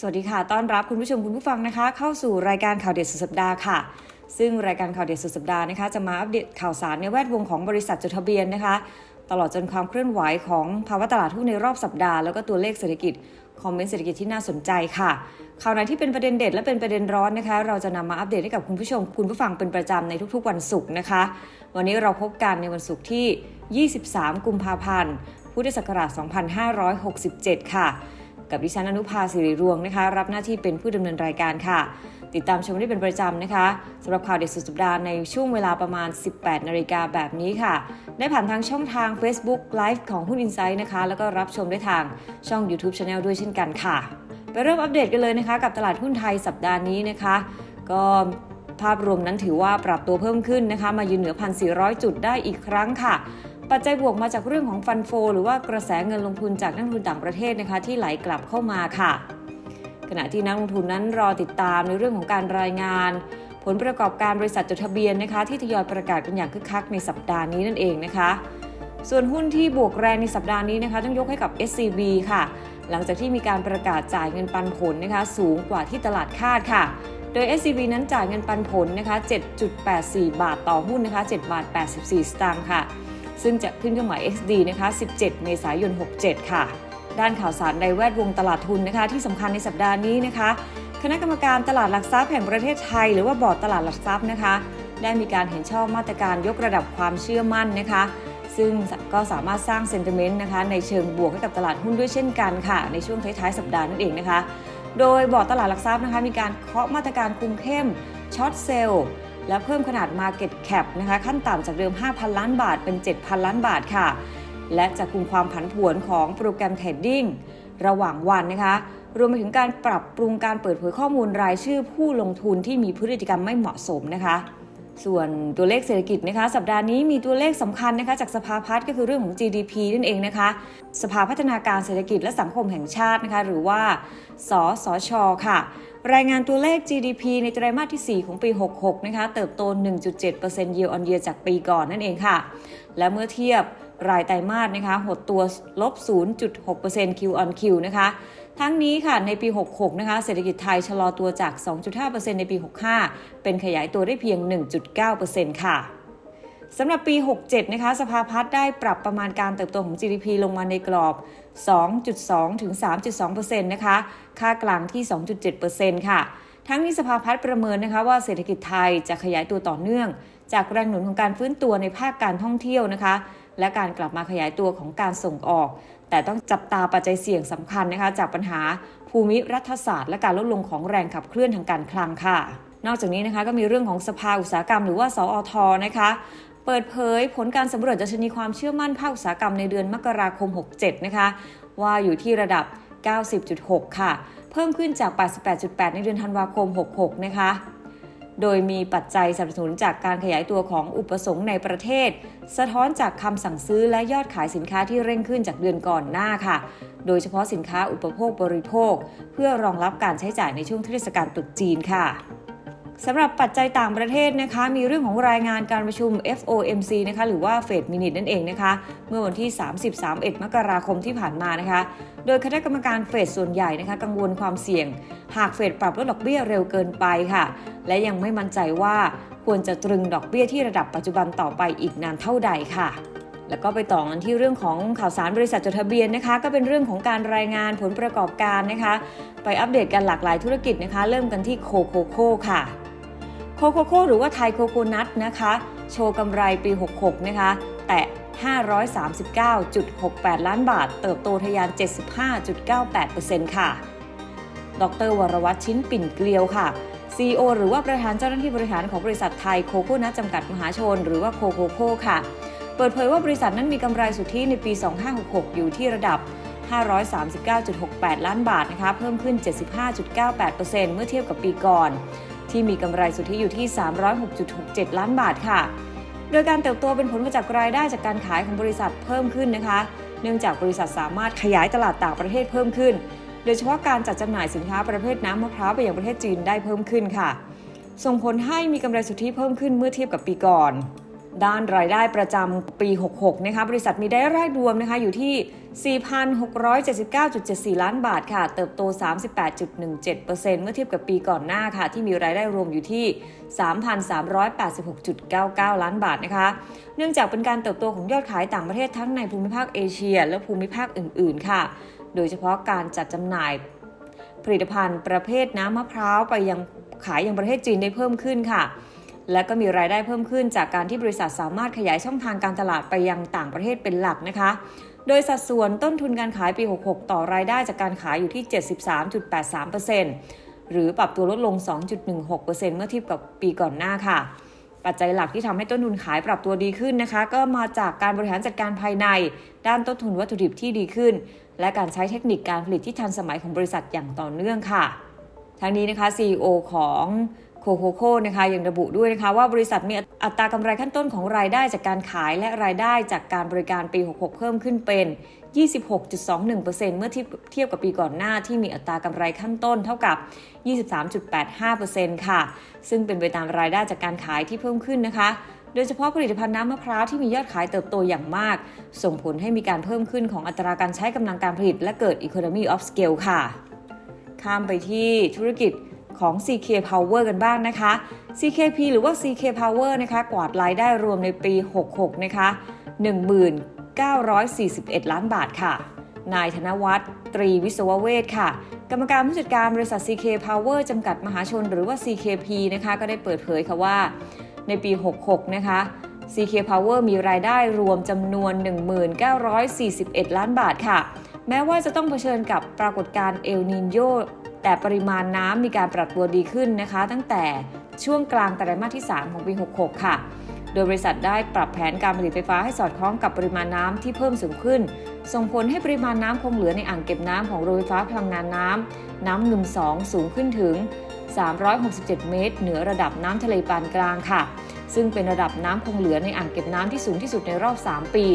สวัสดีค่ะ ต้อนรับคุณผู้ชมคุณผู้ฟังนะคะ เข้าสู่รายการข่าวเด็ดสุดสัปดาห์ค่ะ ซึ่งรายการข่าวเด็ดสุดสัปดาห์นะคะ จะมาอัปเดตข่าวสารในแวดวงของบริษัทจดทะเบียนนะคะ ตลอดจนความเคลื่อนไหวของภาวะตลาดหุ้นในรอบสัปดาห์ แล้วก็ตัวเลขเศรษฐกิจ คอมเมนต์เศรษฐกิจที่น่าสนใจค่ะ ข่าวไหนที่เป็นประเด็นเด็ดและเป็นประเด็นร้อนนะคะ เราจะนำมาอัปเดตให้กับคุณผู้ชมคุณผู้ฟังเป็นประจำในทุกๆ วันศุกร์นะคะ วันนี้เราพบกันในวันศุกร์ที่ 23 กุมภาพันธ์ พุทธศักราช 2567 ค่ะ กับดิฉันอนุภาสิริรวงนะคะ รับหน้าที่เป็นผู้ดำเนินรายการค่ะ ติดตามชมได้เป็นประจำนะคะสำหรับข่าวเด็ดสุดสัปดาห์ในช่วงเวลาประมาณ 18 นาฬิกาแบบนี้ค่ะ ได้ผ่านทางช่องทาง Facebook Live ของหุ้น Insight นะคะ แล้วก็รับชมได้ทางช่อง YouTube Channel ด้วยเช่นกันค่ะ ไปเริ่มอัปเดตกันเลยนะคะ กับตลาดหุ้นไทยสัปดาห์นี้นะคะ ก็ภาพรวมนั้นถือว่าปรับตัวเพิ่มขึ้นนะคะ มายืนเหนือ 1,400 จุดได้อีกครั้งค่ะ ปัจจัยบวกมาจากเรื่องของฟันโฟ หรือว่ากระแสเงินลงทุนจากนักลงทุนต่างประเทศนะคะที่ไหลกลับเข้ามาค่ะ ขณะที่นักลงทุนนั้นรอติดตามในเรื่องของการรายงาน ผลประกอบการบริษัทจดทะเบียนนะคะที่ทยอยประกาศกันอย่างคึกคักในสัปดาห์นี้นั่นเองนะคะ ส่วนหุ้นที่บวกแรงในสัปดาห์นี้นะคะต้องยกให้กับ SCB ค่ะ หลังจากที่มีการประกาศจ่ายเงินปันผลนะคะสูงกว่าที่ตลาดคาดค่ะโดย SCB นั้นจ่ายเงินปันผลนะคะ 7.84 บาทต่อหุ้นนะคะ 7 บาท 84 สตางค์ค่ะ ซึ่งจะขึ้นเครื่องหมาย XD นะคะ 17 เมษายน 67 ค่ะ ด้านข่าวสารในแวดวงตลาดทุนนะคะ ที่สำคัญในสัปดาห์นี้นะคะ คณะกรรมการตลาดหลักทรัพย์แห่งประเทศไทย หรือว่าบอร์ดตลาดหลักทรัพย์นะคะ ได้มีการเห็นชอบมาตรการยกระดับความเชื่อมั่นนะคะ ซึ่งก็สามารถสร้างเซนติเมนต์นะคะในเชิงบวกให้กับตลาดหุ้นด้วยเช่นกันค่ะ ในช่วงท้ายๆสัปดาห์นั่นเองนะคะ โดยบอร์ดตลาดหลักทรัพย์นะคะ มีการเคาะมาตรการคุมเข้มช็อตเซลล์ และเพิ่มขนาด Market Cap นะคะขั้นต่ำจากเดิม 5,000 ล้านบาทเป็น 7,000 ล้านบาทค่ะ และจะคุมความผันผวนของโปรแกรมเทรดดิ้งระหว่างวันนะคะ รวมไปถึงการปรับปรุงการเปิดเผยข้อมูลรายชื่อผู้ลงทุนที่มีพฤติกรรมไม่เหมาะสมนะคะส่วนตัวเลขเศรษฐกิจนะคะ สัปดาห์นี้มีตัวเลขสำคัญนะคะจากสภาพัฒน์ก็คือเรื่องของ GDP นั่นเองนะคะ สภาพัฒนาการเศรษฐกิจและสังคมแห่งชาตินะคะ หรือว่า สสช ค่ะ รายงานตัวเลข GDP ในไตรมาสที่ 4 ของปี 66 นะคะ เติบโต 1.7% year on year จากปีก่อนนั่นเองค่ะ และเมื่อเทียบรายไตรมาสนะคะ หดตัวลบ 0.6% Q on Q นะคะ ทั้งนี้ค่ะ ในปี 66 นะคะ เศรษฐกิจไทยชะลอตัวจาก 2.5%ในปี 65 เป็นขยายตัวได้เพียง 1.9%ค่ะ สำหรับปี 67 นะคะ สภาพัฒน์ได้ปรับประมาณการเติบโตของ GDP ลงมาในกรอบ 2.2 ถึง 3.2%นะคะ ค่ากลางที่ 2.7%ค่ะ ทั้งนี้สภาพัฒน์ประเมินนะคะว่าเศรษฐกิจไทยจะขยายตัวต่อเนื่อง จากแรงหนุนของการฟื้นตัวในภาคการท่องเที่ยวนะคะ และการกลับมาขยายตัวของการส่งออก แต่ต้องจับตาปัจจัยเสี่ยงสำคัญนะคะ จากปัญหาภูมิรัฐศาสตร์ และการลดลงของแรงขับเคลื่อนทางการคลังค่ะนอกจากนี้นะคะก็มีเรื่องของสภาอุตสาหกรรมหรือว่าสอทนะคะ เปิดเผยผลการสำรวจดัชนีความเชื่อมั่นภาคอุตสาหกรรมในเดือนมกราคม 67 นะคะ ว่าอยู่ที่ระดับ 90.6 ค่ะ เพิ่มขึ้นจาก 88.8 ในเดือนธันวาคม 66 นะคะ โดยมีปัจจัยสนับสนุนจากการขยายตัวของอุปสงค์ในประเทศ สะท้อนจากคำสั่งซื้อและยอดขายสินค้าที่เร่งขึ้นจากเดือนก่อนหน้าค่ะ โดยเฉพาะสินค้าอุปโภคบริโภค เพื่อรองรับการใช้จ่ายในช่วงเทศกาลตรุษจีนค่ะ สำหรับปัจจัยต่างประเทศนะคะ มีเรื่องของรายงานการประชุม FOMC นะคะหรือว่าเฟดมินิทนั่นเองนะคะ เมื่อวันที่ 30-31 มกราคมที่ผ่านมานะคะ โดยคณะกรรมการเฟดส่วนใหญ่นะคะกังวลความเสี่ยง หากเฟดปรับลดดอกเบี้ยเร็วเกินไปค่ะ และยังไม่มั่นใจว่าควรจะตรึงดอกเบี้ยที่ระดับปัจจุบันต่อไปอีกนานเท่าใดค่ะแล้วก็ไปต่อกันที่เรื่องของข่าวสารบริษัทจดทะเบียนนะคะ ก็เป็นเรื่องของการรายงานผลประกอบการนะคะ ไปอัปเดตกันหลากหลายธุรกิจนะคะ เริ่มกันที่โคโคโคค่ะ โคโคโค่หรือว่าไทยโคโคนัทนะคะ โชว์กำไรปี 66 นะคะ แต่ 539.68 ล้านบาท เติบโตทะยาน 75.98%ค่ะ ดรวรวัตชิ้นปิ่นเกลียวค่ะ CEO หรือว่าประธานเจ้าหน้าที่บริหารของบริษัทไทยโคโค่นัทจำกัดมหาชน หรือว่าโคโคโค่ค่ะ เปิดเผยว่าบริษัทนั้นมีกำไรสุทธิในปี 2566 อยู่ที่ระดับ 539.68 ล้านบาทนะคะ เพิ่มขึ้น 75.98%เมื่อเทียบกับปีก่อน ที่มีกำไรสุทธิอยู่ที่ 306.67 ล้านบาทค่ะ โดยการเติบโตเป็นผลมาจากรายได้จากการขายของบริษัทเพิ่มขึ้นนะคะ เนื่องจากบริษัทสามารถขยายตลาดต่างประเทศเพิ่มขึ้น โดยเฉพาะการจัดจำหน่ายสินค้าประเภทน้ำมะพร้าวไปยังประเทศจีนได้เพิ่มขึ้นค่ะ ส่งผลให้มีกำไรสุทธิเพิ่มขึ้นเมื่อเทียบกับปีก่อน ด้านรายได้ประจำปี 66 นะคะ บริษัทมีได้รายรวมนะคะ อยู่ที่ 4,679.74 ล้านบาทค่ะ เติบโต 38.17%เมื่อเทียบกับปีก่อนหน้าค่ะ ที่มีรายได้รวมอยู่ที่ 3,386.99 ล้านบาทนะคะ เนื่องจากเป็นการเติบโตของยอดขายต่างประเทศทั้งในภูมิภาคเอเชีย และภูมิภาคอื่น ๆ ค่ะ โดยเฉพาะการจัดจำหน่ายผลิตภัณฑ์ประเภทน้ำมะพร้าวไปยังขายยังประเทศจีนได้เพิ่มขึ้นค่ะ และก็มีรายได้เพิ่มขึ้นจากการที่บริษัทสามารถขยายช่องทางการตลาดไปยังต่างประเทศเป็นหลักนะคะ โดยสัดส่วนต้นทุนการขายปี 66 ต่อรายได้จากการขายอยู่ที่ 73.83%หรือปรับตัวลดลง 2.16%เมื่อเทียบกับปีก่อนหน้าค่ะ ปัจจัยหลักที่ทำให้ต้นทุนขายปรับตัวดีขึ้นนะคะ ก็มาจากการบริหารจัดการภายใน ด้านต้นทุนวัตถุดิบที่ดีขึ้น และการใช้เทคนิคการผลิตที่ทันสมัยของบริษัทอย่างต่อเนื่องค่ะทั้งนี้นะคะ CEO ของ โคโคโคนะคะยังระบุด้วยนะคะว่าบริษัทมีอัตรากำไรขั้นต้นของรายได้จากการขายและรายได้จากการบริการปี 66 เพิ่มขึ้นเป็น 26.21%เมื่อเทียบกับปีก่อนหน้าที่มีอัตรากำไรขั้นต้นเท่ากับ 23.85%ค่ะ ซึ่งเป็นไปตามรายได้จากการขายที่เพิ่มขึ้นนะคะโดยเฉพาะผลิตภัณฑ์น้ำมะพร้าวที่มียอดขายเติบโตอย่างมาก ส่งผลให้มีการเพิ่มขึ้นของอัตราการใช้กำลังการผลิต และเกิด economy of scale ค่ะ ข้ามไปที่ธุรกิจ ของ CK Power กันบ้างนะคะ CKP หรือว่า CK Power นะคะกวาดรายได้รวมในปี 66 นะคะ 1941 ล้านบาทค่ะ นายธนวัฒน์ตรีวิศวเวทค่ะ กรรมการผู้จัดการบริษัท CK Power จำกัดมหาชนหรือว่า CKP นะคะก็ได้เปิดเผยค่ะว่าในปี 66 นะคะ CK Power มีรายได้รวมจำนวน 1941 ล้านบาทค่ะ แม้ว่าจะต้องเผชิญกับปรากฏการณ์เอลนินโย แต่ปริมาณน้ำมีการปรับตัวดีขึ้นนะคะ ตั้งแต่ช่วงกลางไตรมาสที่ 3 ของปี 66 ค่ะ โดยบริษัทได้ปรับแผนการผลิตไฟฟ้าให้สอดคล้องกับปริมาณน้ำที่เพิ่มสูงขึ้น ส่งผลให้ปริมาณน้ำคงเหลือในอ่างเก็บน้ำของโรงไฟฟ้าพลังงานน้ำน้ำหนึ่งสองสูงขึ้นถึง 367 เมตร เหนือระดับน้ำทะเลปานกลางค่ะ ซึ่งเป็นระดับน้ำคงเหลือในอ่างเก็บน้ำที่สูงที่สุดในรอบ 3 ปี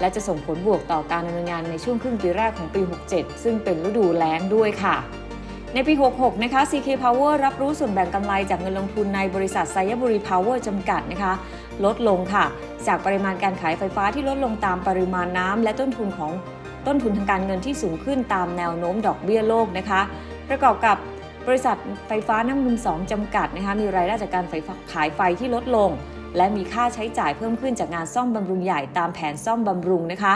และจะส่งผลบวกต่อการดำเนินงานในช่วงครึ่งปีแรกของปี 67 ซึ่งเป็นฤดูแล้งด้วยค่ะ ในปี 66 นะคะ CK Power รับรู้ส่วนแบ่งกำไรจากเงินลงทุนในบริษัทไซยบุรี Power จำกัดนะคะ ลดลงค่ะ จากปริมาณการขายไฟฟ้าที่ลดลงตามปริมาณน้ำและต้นทุนของต้นทุนทางการเงินที่สูงขึ้นตามแนวโน้มดอกเบี้ยโลกนะคะ ประกอบกับบริษัทไฟฟ้าน้ำมันสองจำกัดนะคะมีรายได้จากการไฟขายไฟที่ลดลง และมีค่าใช้จ่ายเพิ่มขึ้นจากงานซ่อมบำรุงใหญ่ตามแผนซ่อมบำรุงนะคะ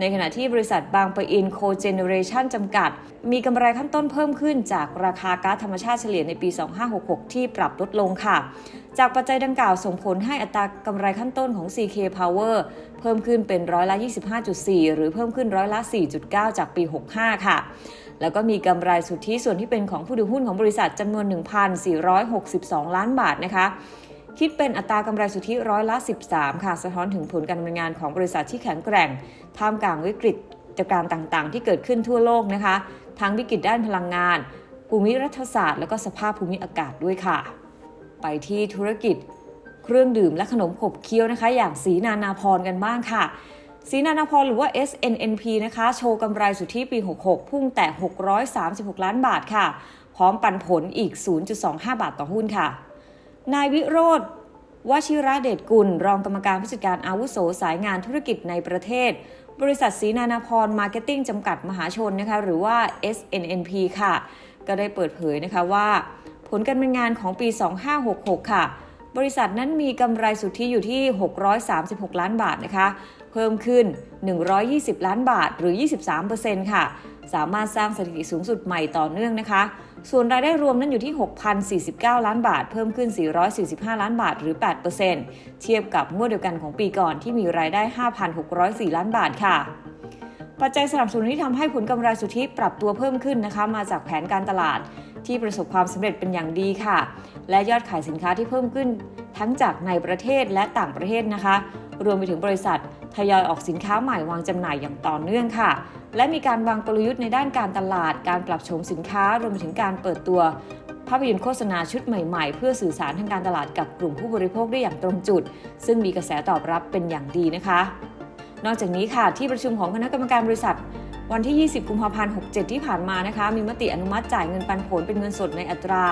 ในขณะที่บริษัทบางปะอินโคเจเนเรชันจำกัด มีกำไรขั้นต้นเพิ่มขึ้นจากราคาก๊าซธรรมชาติเฉลี่ยในปี 2566 ที่ปรับลดลงค่ะ จากปัจจัยดังกล่าวส่งผลให้อัตรากำไรขั้นต้นของ CK Power เพิ่มขึ้นเป็นร้อยละ 25.4 หรือเพิ่มขึ้นร้อยละ 4.9 จากปี 65 ค่ะแล้วก็มีกำไรสุทธิส่วนที่เป็นของผู้ถือหุ้นของบริษัทจำนวน 1,462 ล้านบาทนะคะ คิดเป็นอัตรากำไรสุทธิร้อยละ 13 ค่ะสะท้อนถึงผลการดำเนินงานของบริษัทที่แข็งแกร่ง ท่ามกลางวิกฤตการต่างๆ ที่เกิดขึ้นทั่วโลกนะคะ ทั้งวิกฤตด้านพลังงาน ภูมิรัฐศาสตร์ และก็สภาพภูมิอากาศด้วยค่ะ ไปที่ธุรกิจ เครื่องดื่มและขนมขบเคี้ยวนะคะ อย่างสีนานาพรกันบ้างค่ะสีนานาพรหรือว่า SNNP นะคะ โชว์กำไรสุทธิปี 66 พุ่งแต่ 636 ล้านบาทค่ะ พร้อมปันผลอีก 0.25 บาทต่อหุ้นค่ะ นายวิโรธวชิระเดชกุล รองกรรมการผู้จัดการอาวุโสสายงานธุรกิจในประเทศ บริษัทศรีนานาพรมาร์เก็ตติ้งจำกัดมหาชนนะคะหรือว่า SNNP ค่ะ ก็ได้เปิดเผยนะคะว่า ผลการดำเนินงานของปี 2566 ค่ะ บริษัทนั้นมีกำไรสุทธิอยู่ที่ 636 ล้านบาทนะคะ เพิ่มขึ้น 120 ล้านบาทหรือ 23%ค่ะ สามารถสร้างสถิติสูงสุดใหม่ต่อเนื่องนะคะ ส่วนรายได้รวมนั้นอยู่ที่ 6,049 ล้านบาท เพิ่มขึ้น 445 ล้านบาทหรือ 8%เทียบกับงวดเดียวกันของปีก่อนที่มีรายได้ 5,604 ล้านบาทค่ะปัจจัยสนับสนุนที่ทำให้ผลกำไรสุทธิปรับตัวเพิ่มขึ้นนะคะ มาจากแผนการตลาด ที่ประสบความสำเร็จเป็นอย่างดีค่ะ และยอดขายสินค้าที่เพิ่มขึ้นทั้งจากในประเทศและต่างประเทศนะคะ รวมไปถึงบริษัททยอยออกสินค้าใหม่วางจำหน่ายอย่างต่อเนื่องค่ะ และมีการวางกลยุทธ์ในด้านการตลาด การปรับโฉมสินค้ารวมไปถึงการเปิดตัวภาพยนตร์โฆษณาชุดใหม่ๆ เพื่อสื่อสารทางการตลาดกับกลุ่มผู้บริโภคได้อย่างตรงจุด ซึ่งมีกระแสตอบรับเป็นอย่างดีนะคะ นอกจากนี้ค่ะที่ประชุมของคณะกรรมการบริษัท วันที่ 20 กุมภาพันธ์ 67 ที่ผ่านมานะคะ มีมติอนุมัติจ่ายเงินปันผลเป็นเงินสดในอัตรา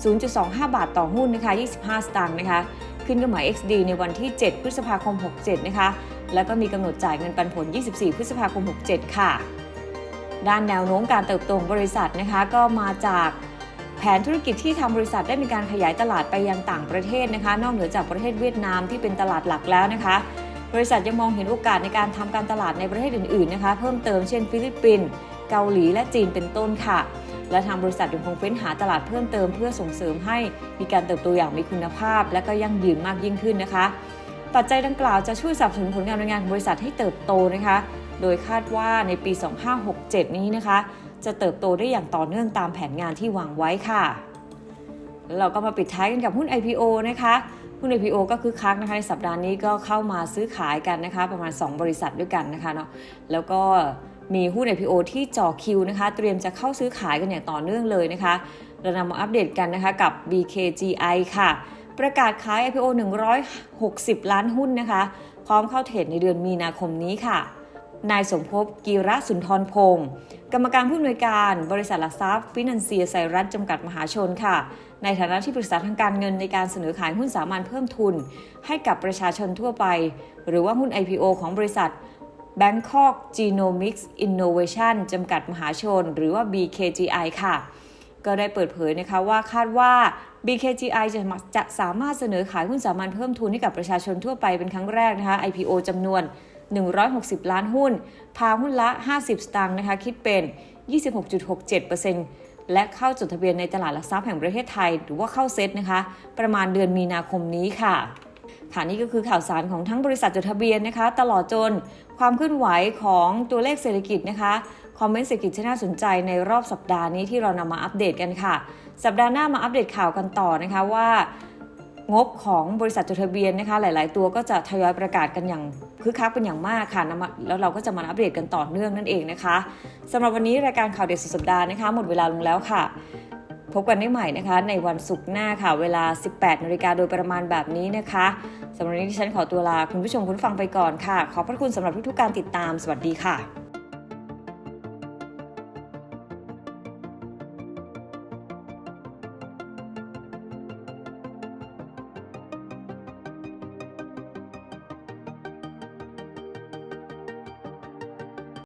0.25 บาทต่อหุ้นนะคะ 25 สตางค์นะคะ ขึ้นกับหมาย XD ในวันที่ 7 พฤษภาคม 67 นะคะ แล้วก็มีกำหนดจ่ายเงินปันผล 24 พฤษภาคม 67 ค่ะ ด้านแนวโน้มการเติบโตของบริษัทนะคะ ก็มาจากแผนธุรกิจที่ทางบริษัทได้มีการขยายตลาดไปยังต่างประเทศนะคะ นอกเหนือจากประเทศเวียดนามที่เป็นตลาดหลักแล้วนะคะ บริษัทยังมองเห็นโอกาสในการทำการตลาดในประเทศอื่นๆนะคะเพิ่มเติมเช่นฟิลิปปินส์เกาหลีและจีนเป็นต้นค่ะ และทางบริษัทยังคงเฟ้นหาตลาดเพิ่มเติมเพื่อส่งเสริมให้มีการเติบโตอย่างมีคุณภาพ และก็ยั่งยืนมากยิ่งขึ้นนะคะ ปัจจัยดังกล่าวจะช่วยสนับสนุนผลการดำเนินงานของบริษัทให้เติบโตนะคะ โดยคาดว่าในปี 2567 นี้นะคะ จะเติบโตได้อย่างต่อเนื่องตามแผนงานที่วางไว้ค่ะแล้วเราก็มาปิดท้ายกันกับหุ้น IPO นะคะ หุ้น IPO ก็คือคักนะคะในสัปดาห์นี้ก็เข้ามาซื้อขายกันนะคะ ประมาณ 2 บริษัทด้วยกันนะคะเนาะแล้วก็มีหุ้น IPO ที่จ่อคิวนะคะ เตรียมจะเข้าซื้อขายกันอย่างต่อเนื่องเลยนะคะ เรานำมาอัปเดตกันนะคะกับ BKGI ค่ะ ประกาศขาย IPO 160 ล้านหุ้นนะคะ พร้อมเข้าเทรดในเดือนมีนาคมนี้ค่ะ นายสมภพกีระสุนทรพงศ์กรรมการผู้อำนวยการ บริษัทหลักทรัพย์ฟินันเซียไซรัสจำกัดมหาชนค่ะ ในฐานะที่ปรึกษาทางการเงินในการเสนอขายหุ้นสามัญเพิ่มทุน ให้กับประชาชนทั่วไป หรือว่าหุ้น IPO ของบริษัท Bangkok Genomics Innovation จำกัดมหาชน หรือว่า BKGI ค่ะ ก็ได้เปิดเผยนะคะว่าคาดว่า BKGI จะจะสามารถเสนอขายหุ้นสามัญเพิ่มทุนให้กับประชาชนทั่วไปเป็นครั้งแรกนะคะ IPO จำนวน 160 ล้านหุ้น พาหุ้นละ 50 สตางค์นะคะ คิดเป็น 26.67% และเข้าจดทะเบียนในตลาดหลักทรัพย์แห่งประเทศไทย หรือว่าเข้าเซ็ตนะคะ ประมาณเดือนมีนาคมนี้ค่ะค่ะนี่ก็คือข่าวสารของทั้งบริษัทจดทะเบียนนะคะ ตลอดจนความเคลื่อนไหวของตัวเลขเศรษฐกิจนะคะ คอมเมนต์เศรษฐกิจที่น่าสนใจในรอบสัปดาห์นี้ที่เรานำมาอัปเดตกันค่ะ สัปดาห์หน้ามาอัปเดตข่าวกันต่อนะคะว่า งบของบริษัทจดทะเบียนนะคะหลาย ๆ ตัวก็จะทยอยประกาศกันอย่างคึกคักเป็นอย่างมากค่ะแล้วเราก็จะมาอัปเดตกันต่อเนื่องนั่นเองนะคะสำหรับวันนี้รายการข่าวเด็ดสุดสัปดาห์นะคะหมดเวลาลงแล้วค่ะ พบกันได้ใหม่นะคะ ในวันศุกร์หน้าค่ะ เวลา 18นาฬิกาโดยประมาณแบบนี้นะคะสำหรับวันนี้ที่ฉันขอตัวลาคุณผู้ชมคุณฟังไปก่อนค่ะ ขอบพระคุณสำหรับทุกๆการติดตามสวัสดีค่ะ